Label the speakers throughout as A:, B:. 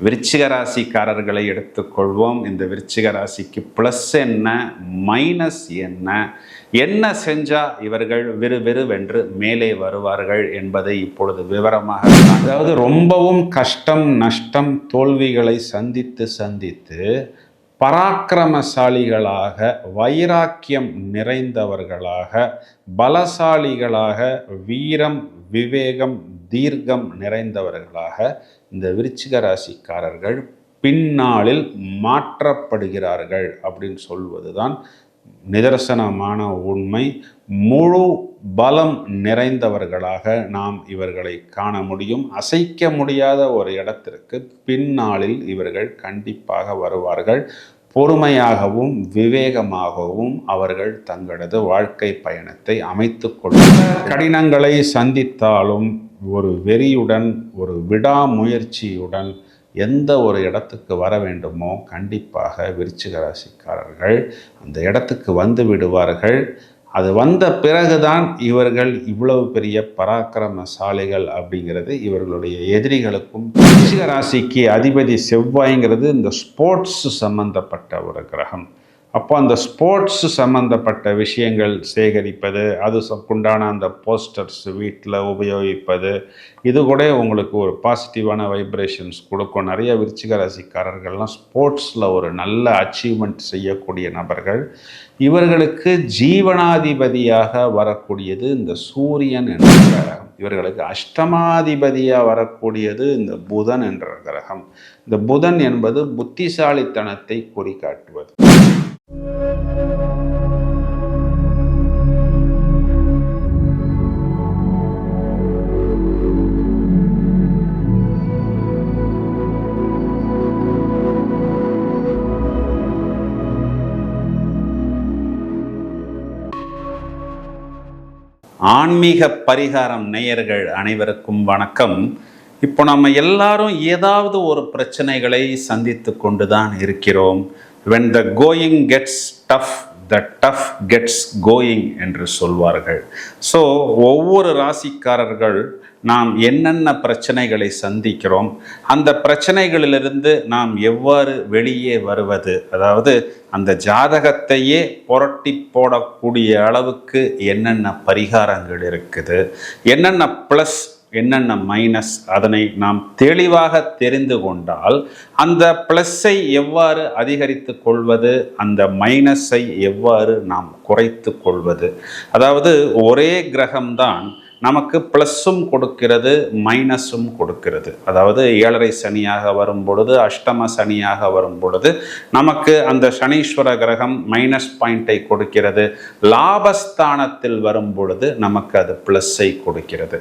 A: விருச்சிக ராசிக்காரர்களை எடுத்துக்கொள்வோம். இந்த விருச்சிக ராசிக்கு ப்ளஸ் என்ன மைனஸ் என்ன என்ன செஞ்சால் இவர்கள் விறுவிறுவென்று மேலே வருவார்கள் என்பதை இப்பொழுது விவரமாக அதாவது ரொம்பவும் கஷ்டம் நஷ்டம் தோல்விகளை சந்தித்து சந்தித்து பராக்கிரமசாலிகளாக வைராக்கியம் நிறைந்தவர்களாக பலசாலிகளாக வீரம் விவேகம் தீர்க்கம் நிறைந்தவர்களாக இந்த விருச்சிக ராசிக்காரர்கள் பின்னாளில் மாற்றப்படுகிறார்கள் அப்படின்னு சொல்வதுதான் நிதர்சனமான உண்மை. முழு பலம் நிறைந்தவர்களாக நாம் இவர்களை காண முடியும். அசைக்க முடியாத ஒரு இடத்திற்கு பின்னாளில் இவர்கள் கண்டிப்பாக வருவார்கள். பொறுமையாகவும் விவேகமாகவும் அவர்கள் தங்களது வாழ்க்கை பயணத்தை அமைத்து கொள்ள கடினங்களை சந்தித்தாலும் ஒரு வெறியுடன் ஒரு விடாமுயற்சியுடன் எந்த ஒரு இடத்துக்கு வர வேண்டுமோ கண்டிப்பாக விருச்சிக ராசிக்காரர்கள் அந்த இடத்துக்கு வந்து விடுவார்கள். அது வந்த பிறகுதான் இவர்கள் இவ்வளவு பெரிய பராக்கிரமசாலிகள் அப்படிங்கிறது இவர்களுடைய எதிரிகளுக்கும் விருச்சிக ராசிக்கு அதிபதி செவ்வாய்ங்கிறது இந்த ஸ்போர்ட்ஸ் சம்பந்தப்பட்ட ஒரு கிரகம். அப்போ அந்த ஸ்போர்ட்ஸ் சம்மந்தப்பட்ட விஷயங்கள் சேகரிப்பது அது உண்டான அந்த போஸ்டர்ஸ் வீட்டில் உபயோகிப்பது இது கூட உங்களுக்கு ஒரு பாசிட்டிவான வைப்ரேஷன்ஸ் கொடுக்கும். நிறைய விருச்சிக ராசிக்காரர்கள்லாம் ஸ்போர்ட்ஸில் ஒரு நல்ல அச்சீவ்மெண்ட் செய்யக்கூடிய நபர்கள். இவர்களுக்கு ஜீவனாதிபதியாக வரக்கூடியது இந்த சூரியன் என்ற கிரகம். இவர்களுக்கு அஷ்டமாதிபதியாக வரக்கூடியது இந்த புதன் என்ற கிரகம். இந்த புதன் என்பது புத்திசாலித்தனத்தை குறிக்காட்டுவது ஆன்மீக பரிகாரம் நேயர்கள் அனைவருக்கும் வணக்கம். இப்போ நம்ம எல்லாரும் ஏதாவது ஒரு பிரச்சனைகளை சந்தித்து கொண்டு தான் இருக்கிறோம். When the going gets tough the tough gets going என்று சொல்வார்கள். ஸோ ஒவ்வொரு ராசிக்காரர்கள் நாம் என்னென்ன பிரச்சனைகளை சந்திக்கிறோம் அந்த பிரச்சனைகளிலிருந்து நாம் எவ்வாறு வெளியே வருவது அதாவது அந்த ஜாதகத்தையே புரட்டி போடக்கூடிய அளவுக்கு என்னென்ன பரிகாரங்கள் இருக்குது என்னென்ன ப்ளஸ் என்னென்ன மைனஸ் அதனை நாம் தெளிவாக தெரிந்து கொண்டால் அந்த ப்ளஸ்ஸை எவ்வாறு அதிகரித்து கொள்வது அந்த மைனஸை எவ்வாறு நாம் குறைத்து கொள்வது? அதாவது ஒரே கிரகம்தான் நமக்கு ப்ளஸ்ஸும் கொடுக்கிறது மைனஸும் கொடுக்கிறது. அதாவது ஏழரை சனியாக வரும் பொழுது அஷ்டம சனியாக வரும் பொழுது நமக்கு அந்த சனீஸ்வர கிரகம் மைனஸ் பாயிண்டை கொடுக்கிறது. லாபஸ்தானத்தில் வரும் பொழுது நமக்கு அது ப்ளஸ்ஸை கொடுக்கிறது.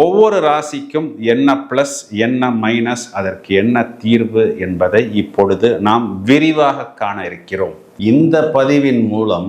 A: ஒவ்வொரு ராசிக்கும் என்ன ப்ளஸ் என்ன மைனஸ் அதற்கு என்ன தீர்வு என்பதை இப்பொழுது நாம் விரிவாக காண இருக்கிறோம். இந்த பதிவின் மூலம்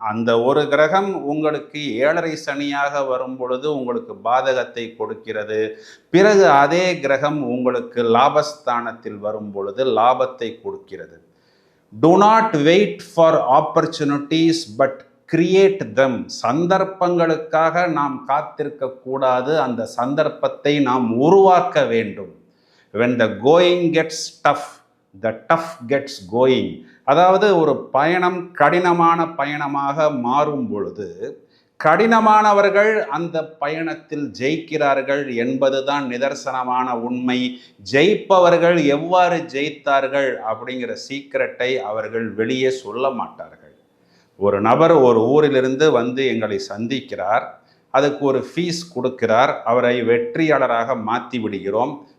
A: அந்த ஒரு கிரகம் உங்களுக்கு ஏழரை சனியாக வரும் பொழுது உங்களுக்கு பாதகத்தை கொடுக்கிறது. பிறகு அதே கிரகம் உங்களுக்கு லாபஸ்தானத்தில் வரும் பொழுது லாபத்தை கொடுக்கிறது. Do not wait for opportunities but create them சந்தர்ப்பங்களுக்காக நாம் காத்திருக்க கூடாது. அந்த சந்தர்ப்பத்தை நாம் உருவாக்க வேண்டும். When the going gets tough the tough gets going அதாவது ஒரு பயணம் கடினமான பயணமாக மாறும் பொழுது கடினமானவர்கள் அந்த பயணத்தில் ஜெயிக்கிறார்கள் என்பதுதான் நிதர்சனமான உண்மை. ஜெயிப்பவர்கள் எவ்வாறு ஜெயித்தார்கள் அப்படிங்கிற சீக்கிரட்டை அவர்கள் வெளியே சொல்ல மாட்டார்கள். ஒரு நபர் ஒரு ஊரிலிருந்து வந்து எங்களை சந்திக்கிறார். அதுக்கு ஒரு ஃபீஸ் கொடுக்கிறார். அவரை வெற்றியாளராக மாற்றி விடுகிறோம்.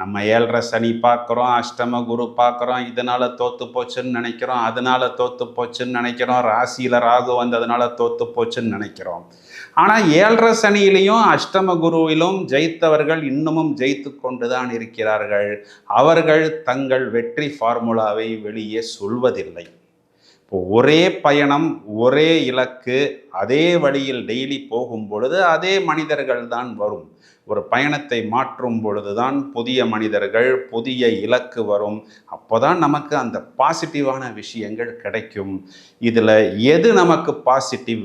A: நம்ம ஏழரை சனி பார்க்குறோம் அஷ்டம குரு பார்க்குறோம் இதனால் தோற்று போச்சுன்னு நினைக்கிறோம் அதனால் தோற்று போச்சுன்னு நினைக்கிறோம் ராசியில் ராகு வந்ததுனால தோற்று போச்சுன்னு நினைக்கிறோம். ஆனால் ஏழரை சனியிலையும் அஷ்டம குருவிலும் ஜெயித்தவர்கள் இன்னமும் ஜெயித்து கொண்டு தான் இருக்கிறார்கள். அவர்கள் தங்கள் வெற்றி ஃபார்முலாவை வெளியே சொல்வதில்லை. இப்போ ஒரே பயணம் ஒரே இலக்கு அதே வழியில் டெய்லி போகும் பொழுது அதே மனிதர்கள் தான் வரும். ஒரு பயணத்தை மாற்றும் பொழுதுதான் புதிய மனிதர்கள் புதிய இலக்கு வரும். அப்போதான் நமக்கு அந்த பாசிட்டிவான விஷயங்கள் கிடைக்கும். இதில் எது நமக்கு பாசிட்டிவ்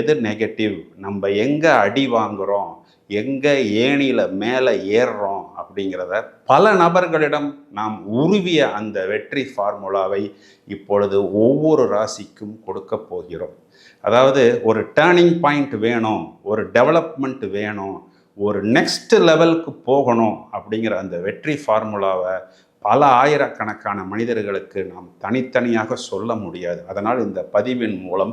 A: எது நெகட்டிவ் நம்ம எங்கே அடி வாங்குகிறோம் எங்கே ஏணியில் மேலே ஏறுறோம் அப்படிங்கிறத பல நபர்களிடம் நாம் உருவிய அந்த வெற்றி ஃபார்முலாவை இப்பொழுது ஒவ்வொரு ராசிக்கும் கொடுக்க போகிறோம். அதாவது ஒரு டேர்னிங் பாயிண்ட் வேணும் ஒரு டெவலப்மெண்ட் வேணும் ஒரு நெக்ஸ்ட் லெவலுக்கு போகணும் அப்படிங்கிற அந்த வெற்றி ஃபார்முலாவை பல ஆயிரக்கணக்கான மனிதர்களுக்கு நாம் தனித்தனியாக சொல்ல முடியாது. அதனால் இந்த பதிவின் மூலம்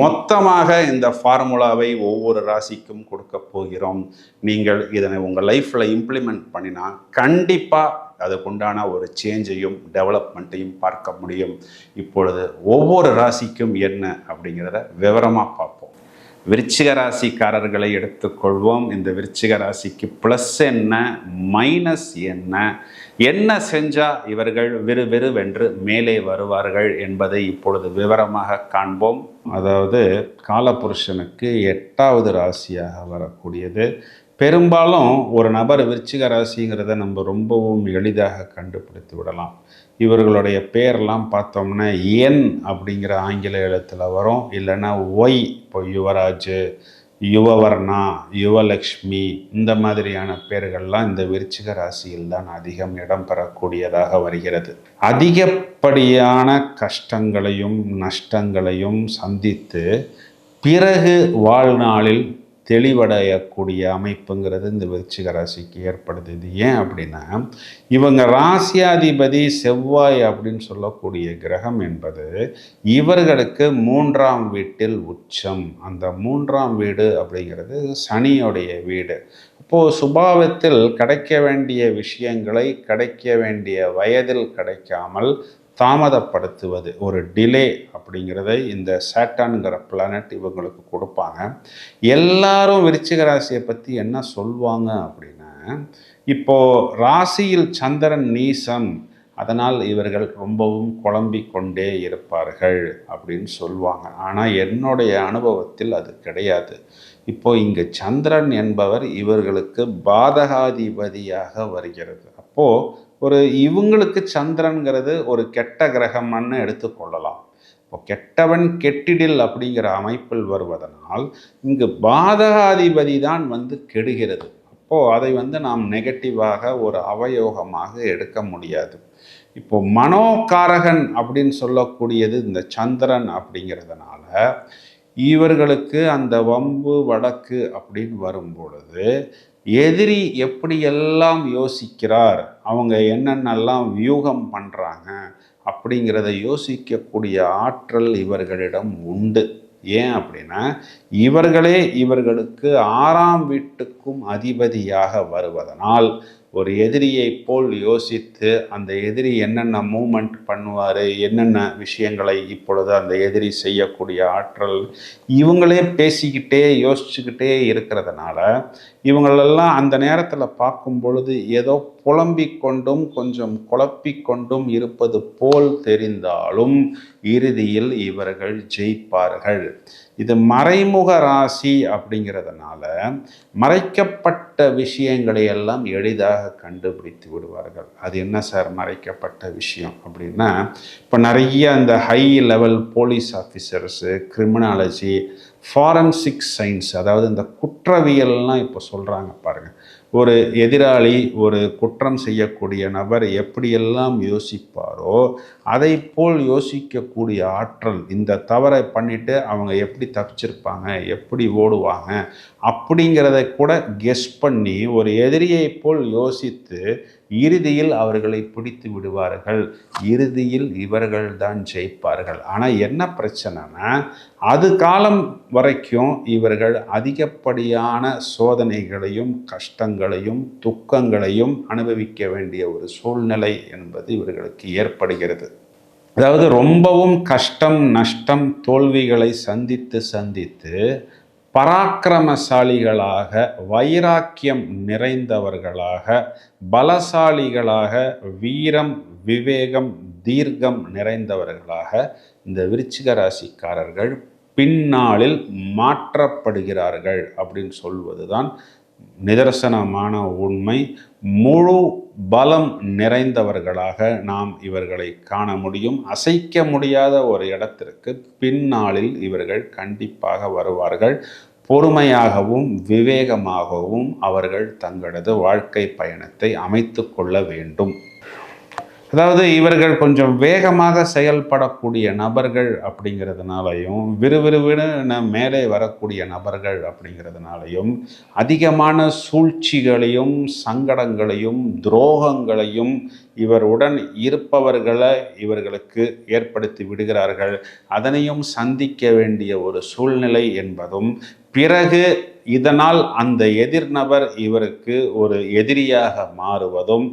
A: மொத்தமாக இந்த ஃபார்முலாவை ஒவ்வொரு ராசிக்கும் கொடுக்க போகிறோம். நீங்கள் இதனை உங்கள் லைஃப்பில் இம்ப்ளிமெண்ட் பண்ணினா கண்டிப்பாக அதுக்குண்டான ஒரு சேஞ்சையும் டெவலப்மெண்ட்டையும் பார்க்க முடியும். இப்பொழுது ஒவ்வொரு ராசிக்கும் என்ன அப்படிங்கிறத விவரமாக பார்ப்போம். விருச்சிக ராசிக்காரர்களை எடுத்துக்கொள்வோம். இந்த விருச்சிக ராசிக்கு ப்ளஸ் என்ன மைனஸ் என்ன என்ன செஞ்சால் இவர்கள் விறு விறுவென்று மேலே வருவார்கள் என்பதை இப்பொழுது விவரமாக காண்போம். அதாவது காலபுருஷனுக்கு எட்டாவது ராசியாக வரக்கூடியது. பெரும்பாலும் ஒரு நபர் விருச்சிக ராசிங்கிறத நம்ம ரொம்பவும் எளிதாக கண்டுபிடித்து விடலாம். இவர்களுடைய பேர்லாம் பார்த்தோம்னா என் அப்படிங்கிற ஆங்கில எழுத்தில் வரும். இல்லைன்னா ஒய் இப்போ யுவராஜ் யுவவர்ணா யுவலக்ஷ்மி இந்த மாதிரியான பேர்கள்லாம் இந்த விருச்சிக ராசியில் தான் அதிகம் இடம்பெறக்கூடியதாக வருகிறது. அதிகப்படியான கஷ்டங்களையும் நஷ்டங்களையும் சந்தித்து பிறகு வாழ்நாளில் தெளிவடையக்கூடிய அமைப்புங்கிறது இந்த விருச்சிக ராசிக்கு ஏற்படுது. இது ஏன் அப்படின்னா இவங்க ராசியாதிபதி செவ்வாய் அப்படின்னு சொல்லக்கூடிய கிரகம் என்பது இவர்களுக்கு மூன்றாம் வீட்டில் உச்சம். அந்த மூன்றாம் வீடு அப்படிங்கிறது சனியோடைய வீடு. இப்போது சுபாவத்தில் கிடைக்க வேண்டிய விஷயங்களை கிடைக்க வேண்டிய வயதில் கிடைக்காமல் தாமதப்படுத்துவது ஒரு டிலே அப்படிங்கிறத இந்த சேட்டான்கிற பிளானட் இவங்களுக்கு கொடுப்பாங்க. எல்லாரும் விருச்சிக ராசியை பற்றி என்ன சொல்லுவாங்க அப்படின்னா இப்போது ராசியில் சந்திரன் நீசம் அதனால் இவர்கள் ரொம்பவும் குழம்பிக் கொண்டே இருப்பார்கள் அப்படின்னு சொல்லுவாங்க ஆனால் என்னுடைய அனுபவத்தில் அது கிடையாது. இப்போ இங்கே சந்திரன் என்பவர் இவர்களுக்கு பாதகாதிபதியாக வருகிறது. அப்போது ஒரு இவங்களுக்கு சந்திரன்கிறது ஒரு கெட்ட கிரகம்னு எடுத்துக்கொள்ளலாம் இப்போ கெட்டவன் கெட்டிடில் அப்படிங்கிற அமைப்பில் வருவதனால் இங்கு பாதகாதிபதி தான் வந்து கெடுகிறது. அப்போது அதை வந்து நாம் நெகட்டிவாக ஒரு அவயோகமாக எடுக்க முடியாது. இப்போ மனோகாரகன் அப்படின்னு சொல்லக்கூடியது இந்த சந்திரன் அப்படிங்கிறதுனால இவர்களுக்கு அந்த வம்பு வடக்கு அப்படின்னு வரும் பொழுது எதிரி எப்படியெல்லாம் யோசிக்கிறார் அவங்க என்னென்னலாம் வியூகம் பண்ணுறாங்க அப்படிங்கிறத யோசிக்கக்கூடிய ஆற்றல் இவர்களிடம் உண்டு. ஏன் அப்படின்னா இவர்களே இவர்களுக்கு ஆறாம் வீட்டுக்கும் அதிபதியாக வருவதனால் ஒரு எதிரியை போல் யோசித்து அந்த எதிரி என்னென்ன மூமெண்ட் பண்ணுவார் என்னென்ன விஷயங்களை இப்பொழுது அந்த எதிரி செய்யக்கூடிய ஆற்றல் இவங்களே பேசிக்கிட்டே யோசிச்சுக்கிட்டே இருக்கிறதுனால இவங்களெல்லாம் அந்த நேரத்தில் பார்க்கும் பொழுது ஏதோ புலம்பிக் கொண்டும் கொஞ்சம் குழப்பிக்கொண்டும் இருப்பது போல் தெரிந்தாலும் இறுதியில் இவர்கள் ஜெயிப்பார்கள். இது மறைமுக ராசி அப்படிங்கிறதுனால மறைக்கப்பட்ட விஷயங்களை எல்லாம் எளிதாக கண்டுபிடித்து விடுவார்கள். அது என்ன சார் மறைக்கப்பட்ட விஷயம் அப்படின்னா இப்போ நிறைய அந்த high level police officers criminology forensic science அதாவது இந்த குற்றவியல்லாம் இப்போ சொல்கிறாங்க பாருங்கள் ஒரு எதிராளி ஒரு குற்றம் செய்யக்கூடிய நபர் எப்படியெல்லாம் யோசிப்பாரோ அதை போல் யோசிக்கக்கூடிய ஆற்றல் இந்த தவறை பண்ணிட்டு அவங்க எப்படி தப்பிச்சிருப்பாங்க எப்படி ஓடுவாங்க அப்படிங்கிறத கூட கெஸ் பண்ணி ஒரு எதிரியை போல் யோசித்து இறுதியில் அவர்களை பிடித்து விடுவார்கள். இறுதியில் இவர்கள் தான் ஜெயிப்பார்கள். ஆனால் என்ன பிரச்சனைனா அது காலம் வரைக்கும் இவர்கள் அதிகப்படியான சோதனைகளையும் கஷ்டங்களையும் துக்கங்களையும் அனுபவிக்க வேண்டிய ஒரு சூழ்நிலை என்பது இவர்களுக்கு ஏற்படுகிறது. அதாவது ரொம்பவும் கஷ்டம் நஷ்டம் தோல்விகளை சந்தித்து சந்தித்து பராக்கிரமசாலிகளாக வைராக்கியம் நிறைந்தவர்களாக பலசாலிகளாக வீரம் விவேகம் தீர்க்கம் நிறைந்தவர்களாக இந்த விருச்சிக ராசிக்காரர்கள் பின்னாளில் மாற்றப்படுகிறார்கள் அப்படின்னு சொல்வதுதான் நிதர்சனமான உண்மை முழு பலம் நிறைந்தவர்களாக நாம் இவர்களை காண முடியும். அசைக்க முடியாத ஒரு இடத்திற்கு பின்னாளில் இவர்கள் கண்டிப்பாக வருவார்கள். பொறுமையாகவும் விவேகமாகவும் அவர்கள் தங்களது வாழ்க்கை பயணத்தை அமைத்து கொள்ள வேண்டும். அதாவது இவர்கள் கொஞ்சம் வேகமாக செயல்படக்கூடிய நபர்கள் அப்படிங்கிறதுனாலையும் விறுவிறுவின மேலே வரக்கூடிய நபர்கள் அப்படிங்கிறதுனாலையும் அதிகமான சூழ்ச்சிகளையும் சங்கடங்களையும் துரோகங்களையும் இவருடன் இருப்பவர்களை இவர்களுக்கு ஏற்படுத்தி விடுகிறார்கள். அதனையும் சந்திக்க வேண்டிய ஒரு சூழ்நிலை என்பதும் பிறகு இதனால் அந்த எதிர்நபர் இவருக்கு ஒரு எதிரியாக மாறுவதும்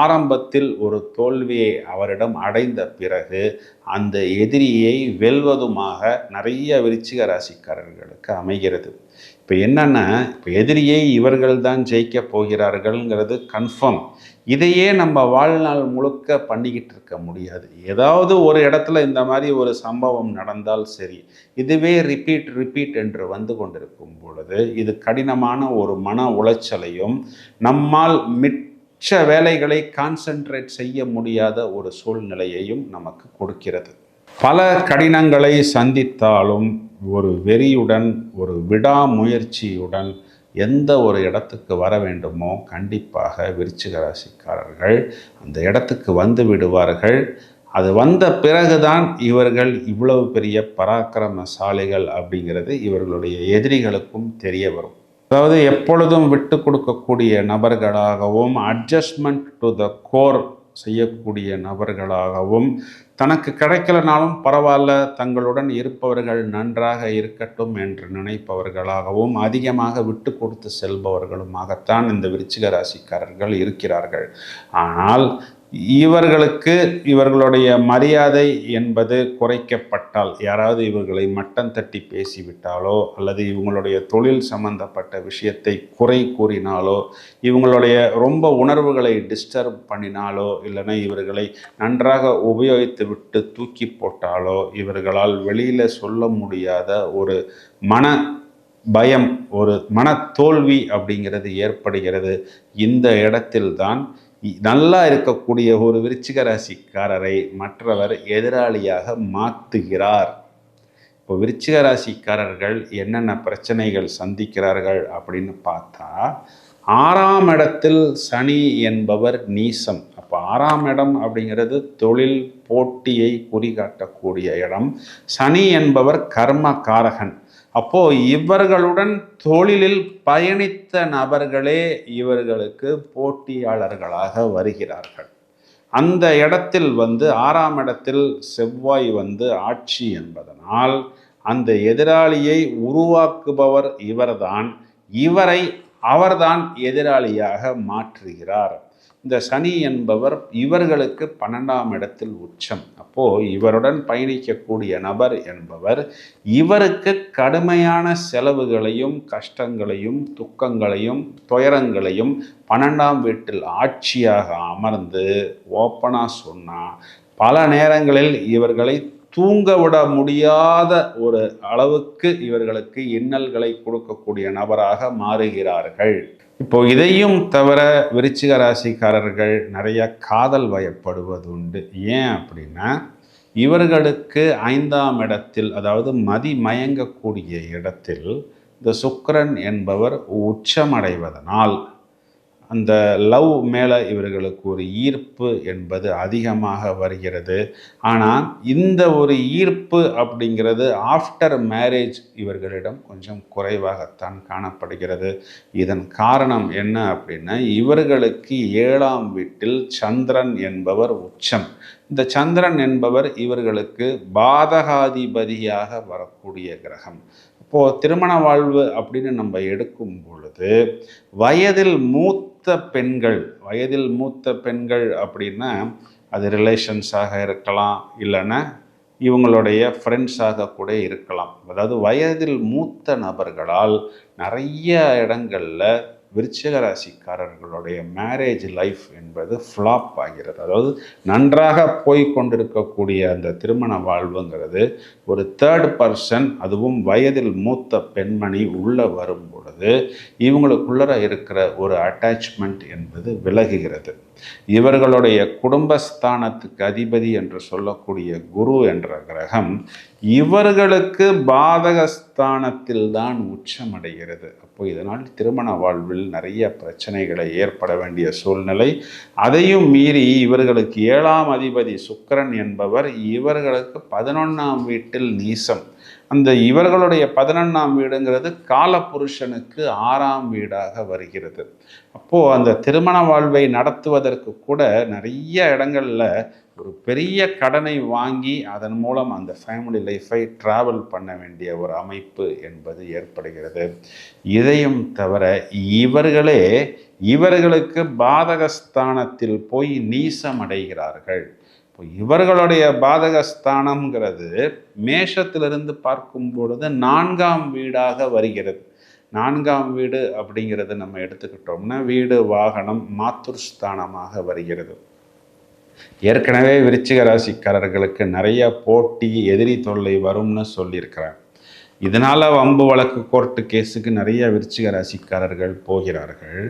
A: ஆரம்பத்தில் ஒரு தோல்வியை அவரிடம் அடைந்த பிறகு அந்த எதிரியை வெல்வதுமாக நிறைய விருச்சிக ராசிக்காரர்களுக்கு அமைகிறது. இப்போ என்னென்னா இப்போ எதிரியை இவர்கள் தான் ஜெயிக்க போகிறார்கள்ங்கிறது கன்ஃபார்ம் இதையே நம்ம வாழ்நாள் முழுக்க பண்ணிக்கிட்டு இருக்க முடியாது. ஏதாவது ஒரு இடத்துல இந்த மாதிரி ஒரு சம்பவம் நடந்தால் சரி இதுவே ரிப்பீட் ரிப்பீட் என்று வந்து கொண்டிருக்கும் பொழுது இது கடினமான ஒரு மன உளைச்சலையும் நம்மால் மிச்ச வேலைகளை கான்சென்ட்ரேட் செய்ய முடியாத ஒரு சூழ்நிலையையும் நமக்கு கொடுக்கிறது. பல கடினங்களை சந்தித்தாலும் ஒரு வெறியுடன் ஒரு விடாமுயற்சியுடன் எந்த ஒரு இடத்துக்கு வர வேண்டுமோ கண்டிப்பாக விருச்சிக ராசிக்காரர்கள் அந்த இடத்துக்கு வந்து விடுவார்கள். அது வந்த பிறகுதான் இவர்கள் இவ்வளவு பெரிய பராக்கிரமசாலிகள் அப்படிங்கிறது இவர்களுடைய எதிரிகளுக்கும் தெரிய வரும். அதாவது எப்பொழுதும் விட்டு கொடுக்கக்கூடிய நபர்களாகவும் அட்ஜஸ்ட்மெண்ட் டு த கோர் செய்யக்கூடிய நபர்களாகவும் தனக்கு கிடைக்கலனாலும் பரவாயில்ல தங்களுடன் இருப்பவர்கள் நன்றாக இருக்கட்டும் என்று நினைப்பவர்களாகவும் அதிகமாக விட்டு கொடுத்து செல்பவர்களுமாகத்தான் இந்த விருச்சிக ராசிக்காரர்கள் இருக்கிறார்கள். ஆனால் இவர்களுக்கு இவர்களுடைய மரியாதை என்பது குறைக்கப்பட்டால் யாராவது இவர்களை மட்டம் தட்டி பேசிவிட்டாலோ அல்லது இவங்களுடைய தொழில் சம்பந்தப்பட்ட விஷயத்தை குறை கூறினாலோ இவங்களுடைய ரொம்ப உணர்வுகளை டிஸ்டர்ப் பண்ணினாலோ இல்லைனா இவர்களை நன்றாக உபயோகித்து விட்டு தூக்கி போட்டாலோ இவர்களால் வெளியில் சொல்ல முடியாத ஒரு மன பயம் ஒரு மன தோல்வி அப்படிங்கிறது ஏற்படுகிறது. இந்த இடத்தில்தான் நல்லா இருக்கக்கூடிய ஒரு விருச்சிக ராசிக்காரரை மற்றவர் எதிராளியாக மாற்றுகிறார் இப்போ விருச்சிக ராசிக்காரர்கள் என்னென்ன பிரச்சனைகள் சந்திக்கிறார்கள் அப்படின்னு பார்த்தா ஆறாம் இடத்தில் சனி என்பவர் நீசம். அப்போ ஆறாம் இடம் அப்படிங்கிறது தொழில் போட்டியை குறிகாட்டக்கூடிய இடம். சனி என்பவர் கர்ம காரகன். அப்போ இவர்களுடன் தொழிலில் பயணித்த நபர்களே இவர்களுக்கு போட்டியாளர்களாக வருகிறார்கள். அந்த இடத்தில் வந்து ஆறாம் இடத்தில் செவ்வாய் வந்து ஆட்சி என்பதனால் அந்த எதிராளியை உருவாக்குபவர் இவர்தான். இவரை அவர்தான் எதிராளியாக மாற்றுகிறார். இந்த சனி என்பவர் இவர்களுக்கு பன்னெண்டாம் இடத்தில் உச்சம். அப்போது இவருடன் பயணிக்கக்கூடிய நபர் என்பவர் இவருக்கு கடுமையான செலவுகளையும் கஷ்டங்களையும் துக்கங்களையும் துயரங்களையும் பன்னெண்டாம் வீட்டில் ஆட்சியாக அமர்ந்து ஓப்பனாக சொன்னால் பல நேரங்களில் இவர்களை தூங்க விட முடியாத ஒரு அளவுக்கு இவர்களுக்கு இன்னல்களை கொடுக்கக்கூடிய நபராக மாறுகிறார்கள். இப்போ இதையும் தவிர விருச்சிக ராசிக்காரர்கள் நிறைய காதல் வயப்படுவது உண்டு ஏன் அப்படின்னா இவர்களுக்கு ஐந்தாம் இடத்தில் அதாவது மதி மயங்கக்கூடிய இடத்தில் இந்த சுக்கரன் என்பவர் உச்சமடைவதனால் அந்த லவ் மேலே இவர்களுக்கு ஒரு ஈர்ப்பு என்பது அதிகமாக வருகிறது. ஆனால் இந்த ஒரு ஈர்ப்பு அப்படிங்கிறது ஆஃப்டர் மேரேஜ் இவர்களிடம் கொஞ்சம் குறைவாகத்தான் காணப்படுகிறது. இதன் காரணம் என்ன அப்படின்னா இவர்களுக்கு ஏழாம் வீட்டில் சந்திரன் என்பவர் உச்சம். இந்த சந்திரன் என்பவர் இவர்களுக்கு பாதகாதிபதியாக வரக்கூடிய கிரகம். இப்போது திருமண வாழ்வு அப்படின்னு நம்ம எடுக்கும் பொழுது வயதில் மூத்த பெண்கள் வயதில் மூத்த பெண்கள் அப்படின்னா அது ரிலேஷன்ஸாக இருக்கலாம் இல்லைன்னா இவங்களுடைய ஃப்ரெண்ட்ஸாக கூட இருக்கலாம். அதாவது வயதில் மூத்த நபர்களால் நிறைய இடங்களில் விருச்சிக ராசிக்காரர்களுடைய மேரேஜ் லைஃப் என்பது ஃப்ளாப் ஆகிறது. அதாவது நன்றாக போய் கொண்டிருக்கக்கூடிய அந்த திருமண வாழ்வுங்கிறது ஒரு தேர்ட் பர்சன் அதுவும் வயதில் மூத்த பெண்மணி உள்ளே வரும் பொழுது இவங்களுக்குள்ளர இருக்கிற ஒரு அட்டாச்மெண்ட் என்பது விலகுகிறது. இவர்களுடைய குடும்பஸ்தானத்துக்கு அதிபதி என்று சொல்லக்கூடிய குரு என்ற கிரகம் இவர்களுக்கு பாதகஸ்தானத்தில் தான் உச்சமடைகிறது. அப்போ இதனால் திருமண வாழ்வில் நிறைய பிரச்சனைகளை ஏற்பட வேண்டிய சூழ்நிலை. அதையும் மீறி இவர்களுக்கு ஏழாம் அதிபதி சுக்கிரன் என்பவர் இவர்களுக்கு பதினொன்றாம் வீட்டில் நீசம். அந்த இவர்களுடைய பதினொன்றாம் வீடுங்கிறது காலபுருஷனுக்கு ஆறாம் வீடாக வருகிறது. அப்போது அந்த திருமண வாழ்வை நடத்துவதற்கு கூட நிறைய இடங்களில் ஒரு பெரிய கடனை வாங்கி அதன் மூலம் அந்த ஃபேமிலி லைஃப்பை ட்ராவல் பண்ண வேண்டிய ஒரு அமைப்பு என்பது ஏற்படுகிறது. இதையும் தவிர இவர்களே இவர்களுக்கு பாதகஸ்தானத்தில் போய் நீசமடைகிறார்கள். இப்போ இவர்களுடைய பாதகஸ்தானம்ங்கிறது மேஷத்திலிருந்து பார்க்கும் பொழுது நான்காம் வீடாக வருகிறது. நான்காம் வீடு அப்படிங்கிறது நம்ம எடுத்துக்கிட்டோம்னா வீடு வாகனம் மாத்துர்ஸ்தானமாக வருகிறது. ஏற்கனவே விருச்சிக ராசிக்காரர்களுக்கு நிறைய போட்டி எதிரி தொல்லை வரும்னு சொல்லியிருக்கிறேன் இதனால் வம்பு வழக்கு கோர்ட்டு கேஸுக்கு நிறைய விருச்சிக ராசிக்காரர்கள் போகிறார்கள்.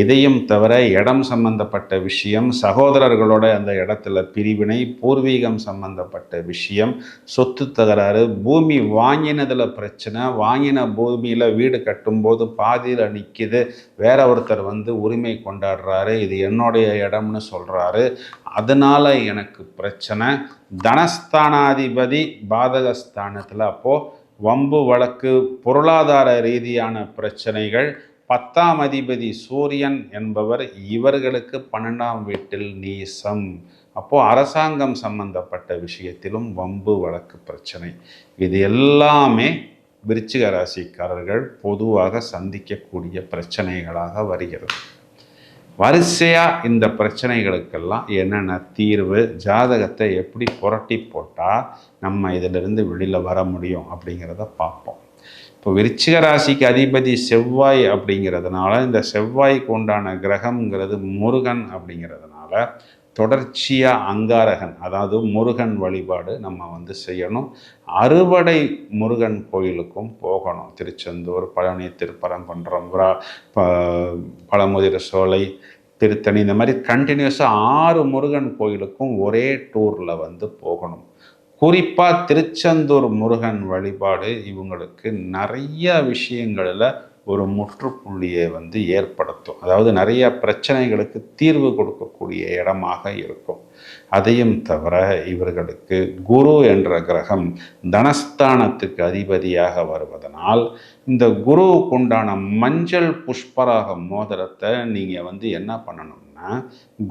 A: இதையும் தவிர இடம் சம்பந்தப்பட்ட விஷயம் சகோதரர்களோட அந்த இடத்துல பிரிவினை பூர்வீகம் சம்பந்தப்பட்ட விஷயம் சொத்து தகராறு பூமி வாங்கினதில் பிரச்சனை வாங்கின பூமியில் வீடு கட்டும்போது பாதியில் நிற்கிது வேற ஒருத்தர் வந்து உரிமை கொண்டாடுறாரு இது என்னுடைய இடம்னு சொல்கிறாரு அதனால் எனக்கு பிரச்சனை. தனஸ்தானாதிபதி பாதகஸ்தானத்தில் அப்போது வம்பு வழக்கு பொருளாதார ரீதியான பிரச்சனைகள் பத்தாம் அதிபதி சூரியன் என்பவர் இவர்களுக்கு பன்னெண்டாம் வீட்டில் நீசம். அப்போது அரசாங்கம் சம்பந்தப்பட்ட விஷயத்திலும் வம்பு வழக்கு பிரச்சனை. இது எல்லாமே விருச்சிக ராசிக்காரர்கள் பொதுவாக சந்திக்கக்கூடிய பிரச்சனைகளாக வருகிறது. வரிசையாக இந்த பிரச்சனைகளுக்கெல்லாம் என்னென்ன தீர்வு ஜாதகத்தை எப்படி புரட்டி போட்டால் நம்ம இதிலிருந்து வெளியில் வர முடியும் அப்படிங்கிறத பார்ப்போம். இப்போ விருச்சிக ராசிக்கு அதிபதி செவ்வாய் அப்படிங்கிறதுனால இந்த செவ்வாய்க்கு உண்டான கிரகம்ங்கிறது முருகன் அப்படிங்கிறதுனால தொடர்ச்சியாக அங்காரகன் அதாவது முருகன் வழிபாடு நம்ம வந்து செய்யணும். அறுவடை முருகன் கோயிலுக்கும் போகணும். திருச்செந்தூர் பழனி திருப்பரங்குன்றம் ப பழமுதிர சோலை திருத்தணி இந்த மாதிரி கண்டினியூஸாக ஆறு முருகன் கோயிலுக்கும் ஒரே டூரில் வந்து போகணும். குறிப்பாக திருச்செந்தூர் முருகன் வழிபாடு இவங்களுக்கு நிறைய விஷயங்களில் ஒரு முற்றுப்புள்ளியை வந்து ஏற்படுத்தும். அதாவது நிறைய பிரச்சனைகளுக்கு தீர்வு கொடுக்கக்கூடிய இடமாக இருக்கும். அதையும் தவிர இவர்களுக்கு குரு என்ற கிரகம் தனஸ்தானத்துக்கு அதிபதியாக வருவதனால் இந்த குருவுக்கு உண்டான மஞ்சள் புஷ்பராக மோதிரத்தை நீங்கள் வந்து என்ன பண்ணணும்னா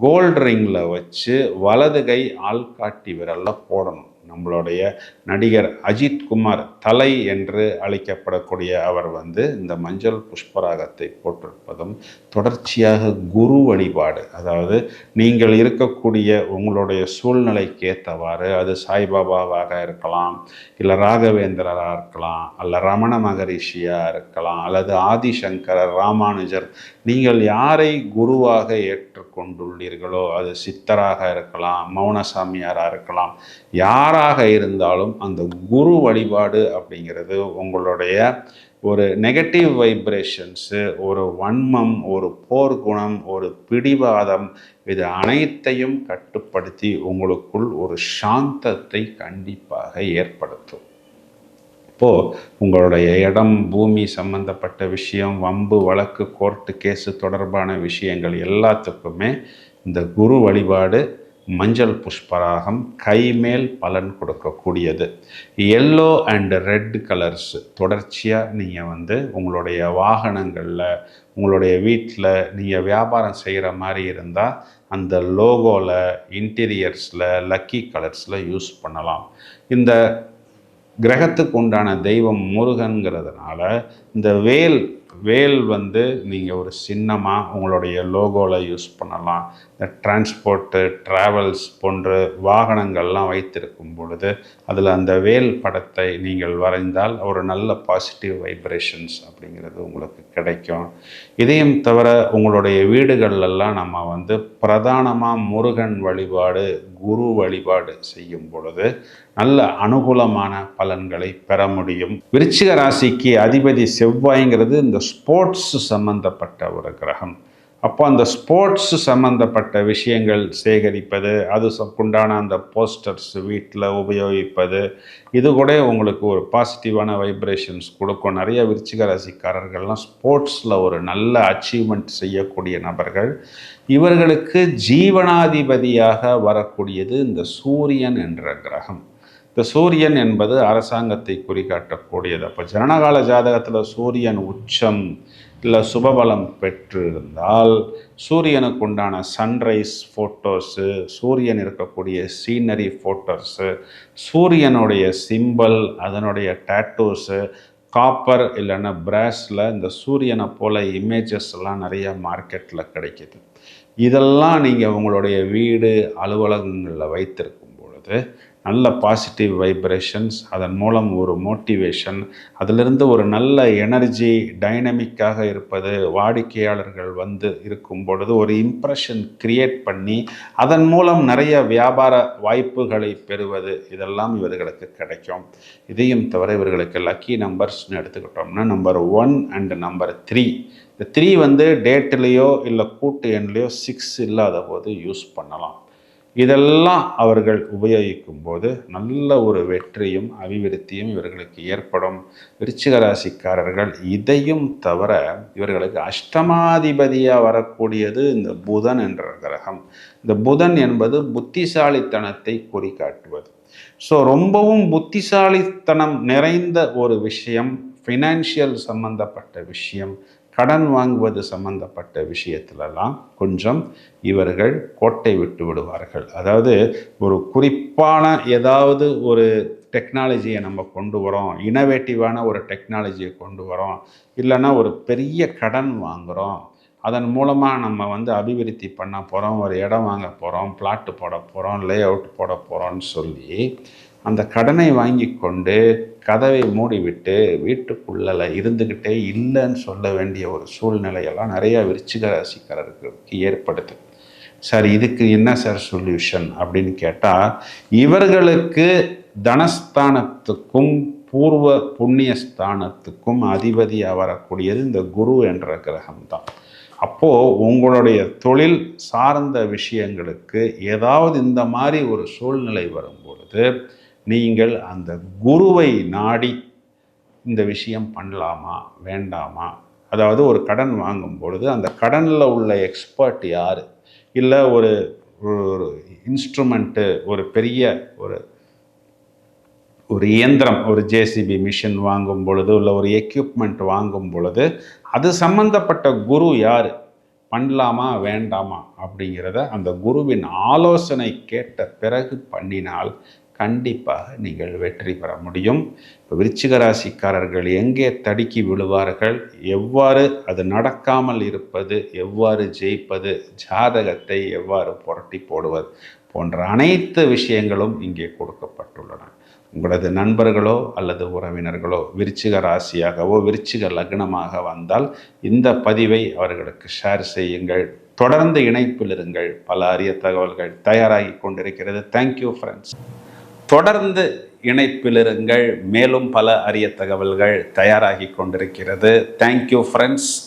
A: கோல்ட் ரிங்கில் வச்சு வலது கை ஆள்காட்டி விரலில் போடணும். நம்மளுடைய நடிகர் அஜித் குமார் தலை என்று அழைக்கப்படக்கூடிய அவர் வந்து இந்த மஞ்சள் புஷ்பராகத்தை போட்டிருப்பதும் தொடர்ச்சியாக குரு வழிபாடு. அதாவது நீங்கள் இருக்கக்கூடிய உங்களுடைய சூழ்நிலைக்கு ஏற்றவாறு அது சாய்பாபாவாக இருக்கலாம் இல்லை ராகவேந்திரராக இருக்கலாம் அல்ல ரமண மகரிஷியாக இருக்கலாம் அல்லது ஆதிசங்கரர் ராமானுஜர் நீங்கள் யாரை குருவாக ஏற்றுக்கொண்டுள்ளீர்களோ அது சித்தராக இருக்கலாம் மௌனசாமியாராக இருக்கலாம் யார் யாராக இருந்தாலும் அந்த குரு வழிபாடு அப்படிங்கிறது உங்களுடைய ஒரு நெகட்டிவ் வைப்ரேஷன்ஸு ஒரு வன்மம் ஒரு போர்க்குணம் ஒரு பிடிவாதம் இது அனைத்தையும் கட்டுப்படுத்தி உங்களுக்குள் ஒரு சாந்தத்தை கண்டிப்பாக ஏற்படுத்தும். இப்போது உங்களுடைய இடம் பூமி சம்பந்தப்பட்ட விஷயம் வம்பு வழக்கு கோர்ட்டு கேஸு தொடர்பான விஷயங்கள் எல்லாத்துக்குமே இந்த குரு வழிபாடு மஞ்சள் புஷ்பராகம் கைமேல் பலன் கொடுக்கக்கூடியது. எல்லோ அண்ட் ரெட் கலர்ஸ் தொடர்ச்சியாக நீங்கள் வந்து உங்களுடைய வாகனங்களில் உங்களுடைய வீட்டில் நீங்கள் வியாபாரம் செய்கிற மாதிரி இருந்தால் அந்த லோகோவில் இன்டீரியர்ஸில் லக்கி கலர்ஸில் யூஸ் பண்ணலாம். இந்த கிரகத்துக்கு உண்டான தெய்வம் முருகன்கிறதுனால இந்த வேல் வேல் வந்து நீங்கள் ஒரு சின்னமாக உங்களுடைய லோகோவில் யூஸ் பண்ணலாம். இந்த டிரான்ஸ்போர்ட்டு ட்ராவல்ஸ் போன்ற வாகனங்கள்லாம் வைத்திருக்கும் பொழுது அதில் அந்த வேல் படத்தை நீங்கள் வரைந்தால் ஒரு நல்ல பாசிட்டிவ் வைப்ரேஷன்ஸ் அப்படிங்கிறது உங்களுக்கு கிடைக்கும். இதையும் தவிர உங்களுடைய வீடுகள்லாம் நம்ம வந்து பிரதானமாக முருகன் வழிபாடு குரு வழிபாடு செய்யும் பொழுது நல்ல அனுகூலமான பலன்களை பெற முடியும். விருச்சிக ராசிக்கு அதிபதி செவ்வாய்ங்கிறது இந்த ஸ்போர்ட்ஸ் சம்பந்தப்பட்ட ஒரு கிரகம். அப்போ அந்த ஸ்போர்ட்ஸ் சம்மந்தப்பட்ட விஷயங்கள் சேகரிப்பது அது உண்டான அந்த போஸ்டர்ஸ் வீட்டில் உபயோகிப்பது இது கூட உங்களுக்கு ஒரு பாசிட்டிவான வைப்ரேஷன்ஸ் கொடுக்கும். நிறைய விருச்சிக ராசிக்காரர்கள்லாம் ஸ்போர்ட்ஸில் ஒரு நல்ல அச்சீவ்மெண்ட் செய்யக்கூடிய நபர்கள். இவர்களுக்கு ஜீவனாதிபதியாக வரக்கூடியது இந்த சூரியன் என்ற கிரகம். இந்த சூரியன் என்பது அரசாங்கத்தை குறிகாட்டக்கூடியது. அப்போ ஜனனகால ஜாதகத்தில் சூரியன் உச்சம் இல்லை சுபபலம் பெற்றிருந்தால் சூரியனுக்கு உண்டான சன்ரைஸ் ஃபோட்டோஸு சூரியன் இருக்கக்கூடிய சீனரி ஃபோட்டோஸு சூரியனுடைய சிம்பல் அதனுடைய டேட்டூஸு காப்பர் இல்லைன்னா பிராஸில் இந்த சூரியனை போல் இமேஜஸ் எல்லாம் நிறைய மார்க்கெட்டில் கிடைக்கிது. இதெல்லாம் நீங்கள் உங்களுடைய வீடு அலுவலகங்களில் வைத்திருக்கும் பொழுது நல்ல பாசிட்டிவ் வைப்ரேஷன்ஸ் அதன் மூலம் ஒரு மோட்டிவேஷன் அதிலிருந்து ஒரு நல்ல எனர்ஜி டைனமிக்காக இருப்பது வாடிக்கையாளர்கள் வந்து இருக்கும் பொழுது ஒரு இம்ப்ரெஷன் கிரியேட் பண்ணி அதன் மூலம் நிறைய வியாபார வாய்ப்புகளை பெறுவது இதெல்லாம் இவர்களுக்கு கிடைக்கும். இதையும் தவிர இவர்களுக்கு லக்கி நம்பர்ஸ்னு எடுத்துக்கிட்டோம்னா number one and number three இந்த த்ரீ வந்து டேட்லேயோ இல்லை கூட்டு எண்லேயோ சிக்ஸ் இல்லாத போது யூஸ் பண்ணலாம். இதெல்லாம் அவர்கள் உபயோகிக்கும் போது நல்ல ஒரு வெற்றியும் அபிவிருத்தியும் இவர்களுக்கு ஏற்படும். விருச்சிக ராசிக்காரர்கள் இதையும் தவிர இவர்களுக்கு அஷ்டமாதிபதியாக வரக்கூடியது இந்த புதன் என்ற கிரகம். இந்த புதன் என்பது புத்திசாலித்தனத்தை குறிக்காட்டுவது ஸோ ரொம்பவும் புத்திசாலித்தனம் நிறைந்த ஒரு விஷயம் ஃபினான்ஷியல் சம்பந்தப்பட்ட விஷயம் கடன் வாங்குவது சம்பந்தப்பட்ட விஷயத்திலலாம் கொஞ்சம் இவர்கள் கோட்டை விட்டு விடுவார்கள். அதாவது ஒரு குறிப்பான ஏதாவது ஒரு டெக்னாலஜியை நம்ம கொண்டு வரோம் இனோவேட்டிவான ஒரு டெக்னாலஜியை கொண்டு வரோம் இல்லைன்னா ஒரு பெரிய கடன் வாங்குகிறோம் அதன் மூலமாக நம்ம வந்து அபிவிருத்தி பண்ண போகிறோம் ஒரு இடம் வாங்க போகிறோம் பிளாட்டு போட போகிறோம் லே அவுட் போட போகிறோம்னு சொல்லி அந்த கடனை வாங்கி கொண்டு கதவை மூடிவிட்டு வீட்டுக்குள்ளே இருந்துக்கிட்டே இல்லைன்னு சொல்ல வேண்டிய ஒரு சூழ்நிலையெல்லாம் நிறையா விருச்சிக ராசிக்காரர்களுக்கு ஏற்படுது. சார் இதுக்கு என்ன சார் சொல்யூஷன் அப்படின்னு கேட்டால் இவர்களுக்கு தனஸ்தானத்துக்கும் பூர்வ புண்ணிய ஸ்தானத்துக்கும் அதிபதியாக வரக்கூடியது இந்த குரு என்ற கிரகம் தான் அப்போது உங்களுடைய தொழில் சார்ந்த விஷயங்களுக்கு ஏதாவது இந்த மாதிரி ஒரு சூழ்நிலை வரும்பொழுது நீங்கள் அந்த குருவை நாடி இந்த விஷயம் பண்ணலாமா வேண்டாமா? அதாவது ஒரு கடன் வாங்கும் பொழுது அந்த கடனில் உள்ள எக்ஸ்பர்ட் யார்? இல்லை ஒரு ஒரு இன்ஸ்ட்ருமெண்ட்டு ஒரு பெரிய ஒரு ஒரு இயந்திரம் ஒரு ஜேசிபி மிஷின் வாங்கும் பொழுது இல்லை ஒரு எக்யூப்மெண்ட் வாங்கும் பொழுது அது சம்பந்தப்பட்ட குரு யார்? பண்ணலாமா வேண்டாமா? அப்படிங்கிறத அந்த குருவின் ஆலோசனை கேட்ட பிறகு பண்ணினால் கண்டிப்பாக நீங்கள் வெற்றி பெற முடியும். இப்போ விருச்சிக ராசிக்காரர்கள் எங்கே தடுக்கி விழுவார்கள்? எவ்வாறு அது நடக்காமல் இருப்பது? எவ்வாறு ஜெயிப்பது? ஜாதகத்தை எவ்வாறு புரட்டி போடுவது? போன்ற அனைத்து விஷயங்களும் இங்கே கொடுக்கப்பட்டுள்ளன. உங்களது நண்பர்களோ அல்லது உறவினர்களோ விருச்சிக ராசியாகவோ விருச்சிக லக்னமாக வந்தால் இந்த பதிவை அவர்களுக்கு ஷேர் செய்யுங்கள். தொடர்ந்து இணைப்பில் இருங்கள். பல அரிய தகவல்கள் தயாராகி கொண்டிருக்கிறது. தேங்க்யூ ஃப்ரெண்ட்ஸ் தொடர்ந்து இணைப்பிலிருங்கள். மேலும் பல அரிய தகவல்கள் தயாராகி கொண்டிருக்கிறது. Thank you friends